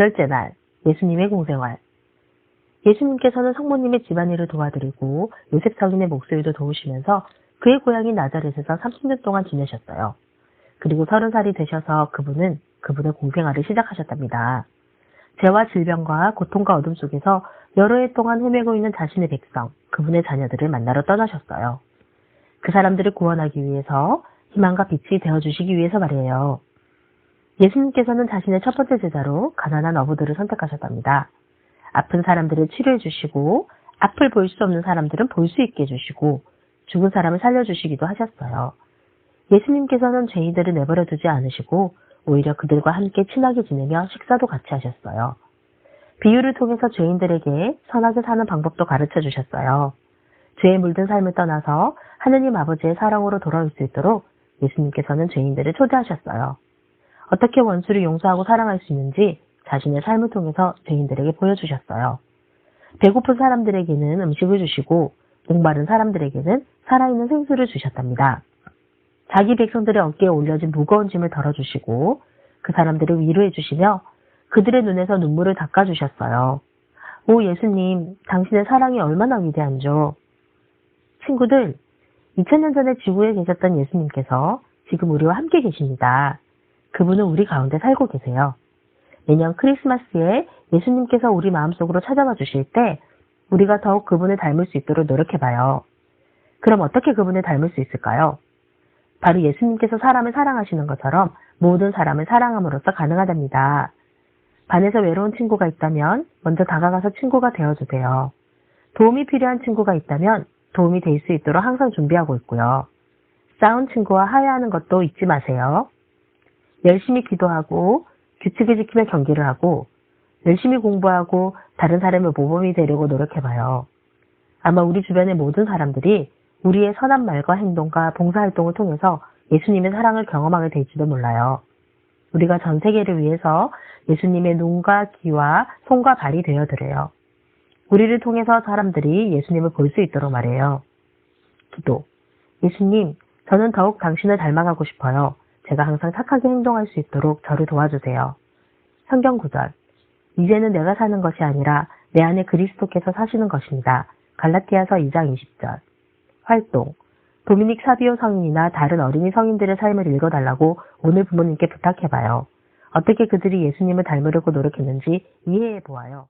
여덟째 날, 예수님의 공생활. 예수님께서는 성모님의 집안일을 도와드리고 요셉 성인의 목소리도 도우시면서 그의 고향인 나자렛에서 30년 동안 지내셨어요. 그리고 서른 살이 되셔서 그분은 그분의 공생활을 시작하셨답니다. 죄와 질병과 고통과 어둠 속에서 여러 해 동안 헤매고 있는 자신의 백성, 그분의 자녀들을 만나러 떠나셨어요. 그 사람들을 구원하기 위해서 희망과 빛이 되어주시기 위해서 말이에요. 예수님께서는 자신의 첫 번째 제자로 가난한 어부들을 선택하셨답니다. 아픈 사람들을 치료해 주시고 앞을 볼 수 없는 사람들은 볼 수 있게 해주시고 죽은 사람을 살려주시기도 하셨어요. 예수님께서는 죄인들을 내버려 두지 않으시고 오히려 그들과 함께 친하게 지내며 식사도 같이 하셨어요. 비유를 통해서 죄인들에게 선하게 사는 방법도 가르쳐 주셨어요. 죄에 물든 삶을 떠나서 하느님 아버지의 사랑으로 돌아올 수 있도록 예수님께서는 죄인들을 초대하셨어요. 어떻게 원수를 용서하고 사랑할 수 있는지 자신의 삶을 통해서 죄인들에게 보여주셨어요. 배고픈 사람들에게는 음식을 주시고 목마른 사람들에게는 살아있는 생수를 주셨답니다. 자기 백성들의 어깨에 올려진 무거운 짐을 덜어주시고 그 사람들을 위로해 주시며 그들의 눈에서 눈물을 닦아주셨어요. 오 예수님, 당신의 사랑이 얼마나 위대한죠. 친구들, 2000년 전에 지구에 계셨던 예수님께서 지금 우리와 함께 계십니다. 그분은 우리 가운데 살고 계세요. 매년 크리스마스에 예수님께서 우리 마음속으로 찾아와 주실 때 우리가 더욱 그분을 닮을 수 있도록 노력해봐요. 그럼 어떻게 그분을 닮을 수 있을까요? 바로 예수님께서 사람을 사랑하시는 것처럼 모든 사람을 사랑함으로써 가능하답니다. 반에서 외로운 친구가 있다면 먼저 다가가서 친구가 되어주세요. 도움이 필요한 친구가 있다면 도움이 될 수 있도록 항상 준비하고 있고요. 싸운 친구와 화해하는 것도 잊지 마세요. 열심히 기도하고 규칙을 지키며 경기를 하고 열심히 공부하고 다른 사람의 모범이 되려고 노력해봐요. 아마 우리 주변의 모든 사람들이 우리의 선한 말과 행동과 봉사활동을 통해서 예수님의 사랑을 경험하게 될지도 몰라요. 우리가 전 세계를 위해서 예수님의 눈과 귀와 손과 발이 되어드려요. 우리를 통해서 사람들이 예수님을 볼 수 있도록 말해요. 기도. 예수님, 저는 더욱 당신을 닮아가고 싶어요. 제가 항상 착하게 행동할 수 있도록 저를 도와주세요. 성경 구절. 이제는 내가 사는 것이 아니라 내 안에 그리스도께서 사시는 것입니다. 갈라티아서 2장 20절. 활동. 도미닉 사비오 성인이나 다른 어린이 성인들의 삶을 읽어달라고 오늘 부모님께 부탁해봐요. 어떻게 그들이 예수님을 닮으려고 노력했는지 이해해보아요.